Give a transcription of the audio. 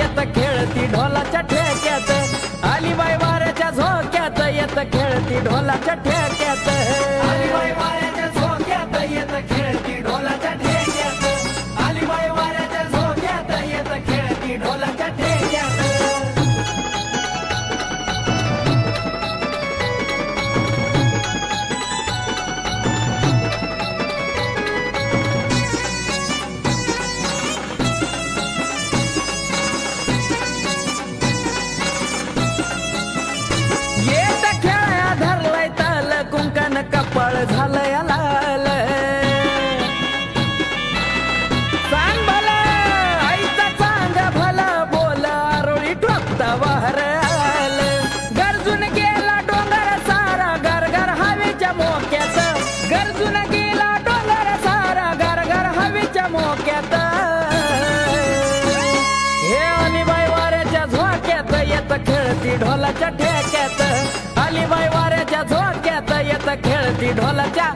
येत खेळती ढोलाच्या ठेक्यात. आली बाई वाऱ्याच्या झोक्यात येत खेळती ढोलाच्या ठेक्यात. आली बाई वाऱ्याच्या झोक्यात येत खेळती ढोलाच्या ठेक्यात. आली बाई वाऱ्याच्या झोक्यात येत खेळती ढोला गरजून गेला डोंगर सारा घर घर हवीच्या मोक्यात. हे अलिबाई वाऱ्याच्या झोक्यात येत खेळती ढोलाच्या ठेक्यात. अलिबाई वाऱ्याच्या झोक्यात येत खेळती ढोलाच्या